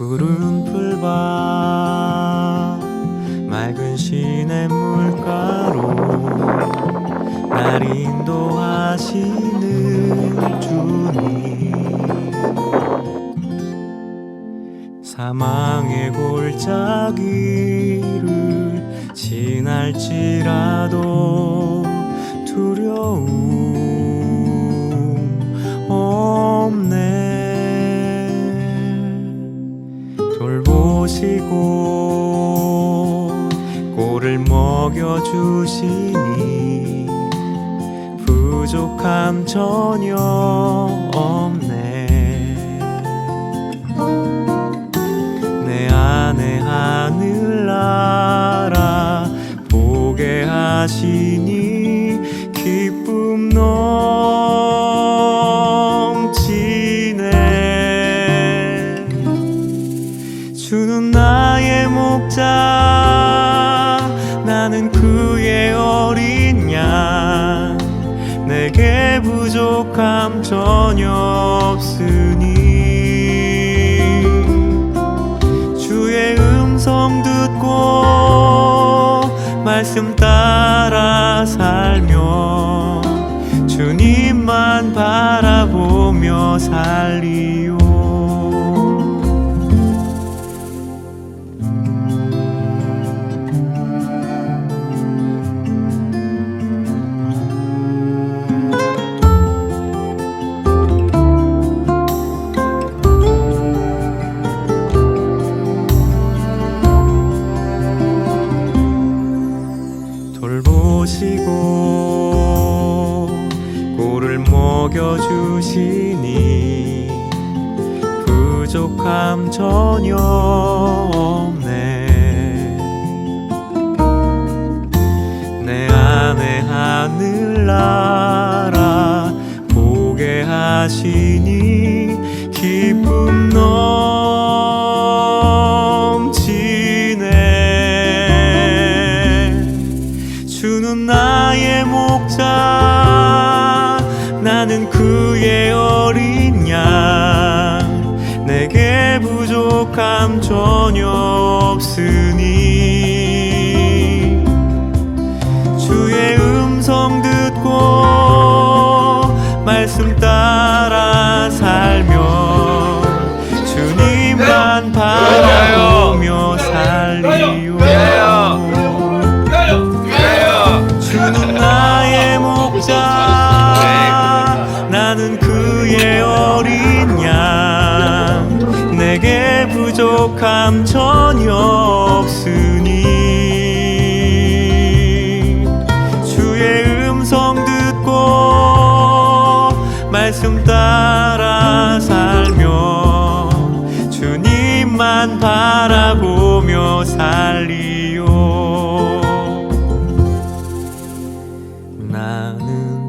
푸른풀밭 맑은 시냇 물가로 날 인도하시는 주님. 사망의 골짜기를 지날지라도 돌보시고 꼴을 먹여 주시니 부족함 전혀 없네 주는 나의 목자. 나는 그의 어린 양. 내게 부족함 전혀 없으니. 주의 음성 듣고 말씀 따라 살며 주님만 바라보며 살리요 먹여주시니 부족함 전혀 없네. 내 안에 하늘나라 보게 하시니 부족함 전혀 없으니 주의 음성 듣고 말씀 따라 살며 주님만 바라보 부족함 전혀 없으니 주의 음성 듣고 말씀 따라 살며 주님만 바라보며 살리요 나는